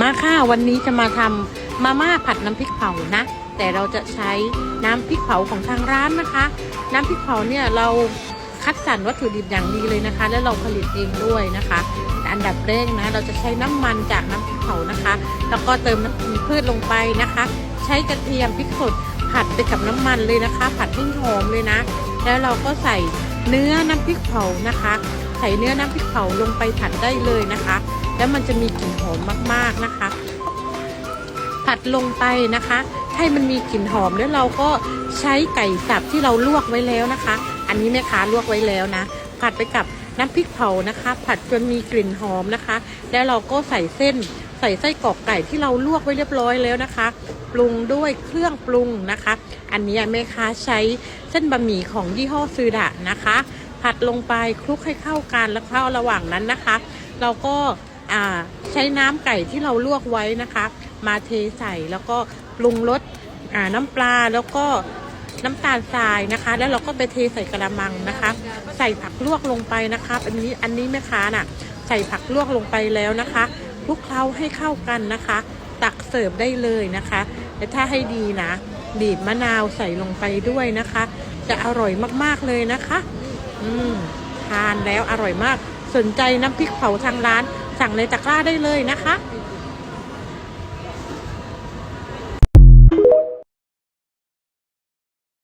มาค่ะวันนี้จะมาทำมาม่าผัดน้ำพริกเผานะ แต่เราจะใช้น้ำพริกเผาของทางร้านนะคะ น้ำพริกเผาเนี่ยเราคัดสรรวัตถุดิบอย่างดีเลยนะคะ และเราผลิตเองด้วยนะคะอันดับแรกนะเราจะใช้น้ำมันจากน้ำพริกเผานะคะ แล้วก็เติมน้ำมันพืชลงไปนะคะ ใช้กระเทียมพริกสดผัดไปกับน้ำมันเลยนะคะ ผัดให้หอมเลยนะ แล้วเราก็ใส่เนื้อน้ำพริกเผานะคะ ใส่เนื้อน้ำพริกเผาลงไปผัดได้เลยนะคะ แล้วมันจะมีกลิ่นหอมมากๆนะคะ ผัดลงไปนะคะ ให้มันมีกลิ่นหอมแล้วเราก็ใช้ไก่สับที่เราลวกไว้แล้วนะคะ อันนี้แม่ค้าลวกไว้แล้วนะ ผัดไปกับน้ำพริกเผานะคะ ผัดจนมีกลิ่นหอมนะคะ แล้วเราก็ใส่เส้นใส่ไส้กรอกไก่ที่เราลวกไว้เรียบร้อยแล้วนะคะ ปรุงด้วยเครื่องปรุงนะคะ อันนี้แม่ค้าใช้เส้นบะหมี่ของยี่ห้อซือดะนะคะ ผัดลงไปคลุกให้เข้ากันแล้วเข้าระหว่างนั้นนะคะ เราก็ อ่าใช้น้ำไก่ที่เราลวกไว้นะคะ มาเทใส่แล้วก็ปรุงรสอ่าน้ำปลาแล้วก็น้ำตาลทรายนะคะ แล้วเราก็ไปเทใส่กระมังนะคะ ใส่ผักลวกลงไปนะคะอันนี้อันนี้แม่ค้าน่ะ ใส่ผักลวกลงไปแล้วนะคะคลุกเคล้าให้เข้ากันนะคะ ตักเสิร์ฟได้เลยนะคะและถ้าให้ดีนะบีบมะนาวใส่ลงไปด้วยนะคะ จะอร่อยมากๆเลยนะคะ อืมทานแล้วอร่อยมากสนใจน้ำพริกเผาทางร้าน สั่งเลยตะกร้าได้เลยนะคะ